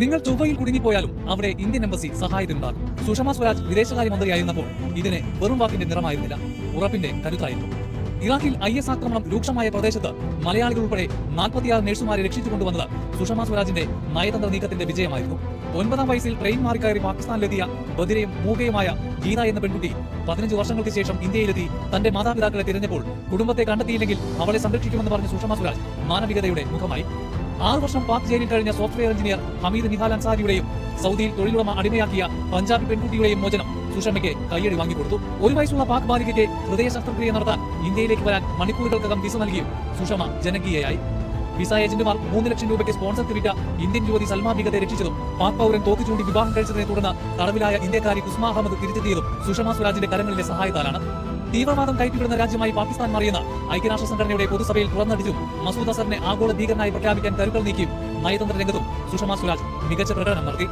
നിങ്ങൾ ചൊവ്വയിൽ കുടുങ്ങിപ്പോയാലും അവിടെ ഇന്ത്യൻ എംബസി സഹായത്തിനുണ്ടാകും. സുഷമ സ്വരാജ് വിദേശകാര്യമന്ത്രിയായിരുന്നപ്പോൾ ഇതിനെ വെറും വാക്കിന്റെ നിറമായിരുന്നില്ല. ഉറപ്പിന്റെ കരുത്തായിരുന്നു. ഇറാഖിൽ ഐ എസ് ആക്രമണം രൂക്ഷമായ പ്രദേശത്ത് മലയാളികൾ ഉൾപ്പെടെ നാൽപ്പത്തിയാറ് നഴ്സുമാരെ രക്ഷിച്ചുകൊണ്ടുവന്നത് സുഷമ സ്വരാജിന്റെ നയതന്ത്ര നീക്കത്തിന്റെ വിജയമായിരുന്നു. ഒൻപതാം വയസ്സിൽ ട്രെയിൻ മാറിക്കയറി പാകിസ്ഥാനിലെത്തിയ ബദിരയും മൂകയുമായ ഗീത എന്ന പെൺകുട്ടി പതിനഞ്ച് വർഷങ്ങൾക്ക് ശേഷം ഇന്ത്യയിലെത്തി തന്റെ മാതാപിതാക്കളെ തിരഞ്ഞപ്പോൾ കുടുംബത്തെ കണ്ടെത്തിയില്ലെങ്കിൽ അവളെ സംരക്ഷിക്കുമെന്ന് പറഞ്ഞ സുഷമ സ്വരാജ് മാനവികതയുടെ മുഖമായി. ആറ് വർഷം പാക് ജയിലിൽ കഴിഞ്ഞ സോഫ്റ്റ്വെയർ എഞ്ചിനീയർ ഹമീദ് നിഹാൽ അൻസാരിയുടെയും സൗദിയിൽ തൊഴിലുടമ അടിമയാക്കിയ പഞ്ചാബി പെൺകുട്ടിയുടെയും മോചനം സുഷമയ്ക്ക് കയ്യടി വാങ്ങിക്കൊടുത്തു. ഒരു വയസ്സുള്ള പാക് ബാലികയ്ക്ക് ഹൃദയ ശസ്ത്രക്രിയ നടത്താൻ ഇന്ത്യയിലേക്ക് വരാൻ മണിക്കൂറുകൾക്കകം വിസ നൽകിയും സുഷമ ജനകീയയായി. വിസ ഏജന്റുമാർ മൂന്ന് ലക്ഷം രൂപയ്ക്ക് സ്പോൺസർ വിറ്റ ഇന്ത്യൻ യുവതി സൽമാ ബിഗത്തെ രക്ഷിച്ചതും. പാക് പൗരൻ തോക്ക് ചൂണ്ടി വിവാഹം കഴിച്ചതിനെ തുടർന്ന് തടവിലായ ഇന്ത്യക്കാരി കുസ്മ അഹമ്മദ് തിരിച്ചെത്തിയതും സുഷമ സ്വരാജിന്റെ കരങ്ങളിലെ സഹായത്താലാണ്. തീവ്രവാദം കയറ്റിവിടുന്ന രാജ്യമായി പാകിസ്ഥാൻ മാറിയെന്ന് ഐക്യരാഷ്ട്ര സംഘടനയുടെ പൊതുസഭയിൽ തുറന്നടിച്ചും മസൂദ് അസറിനെ ആഗോള ഭീകരനായി പ്രഖ്യാപിക്കാൻ കരുക്കൾ നീക്കിയും നയതന്ത്ര രംഗത്തും സുഷമ സ്വരാജ് മികച്ച പ്രകടനം നടത്തി.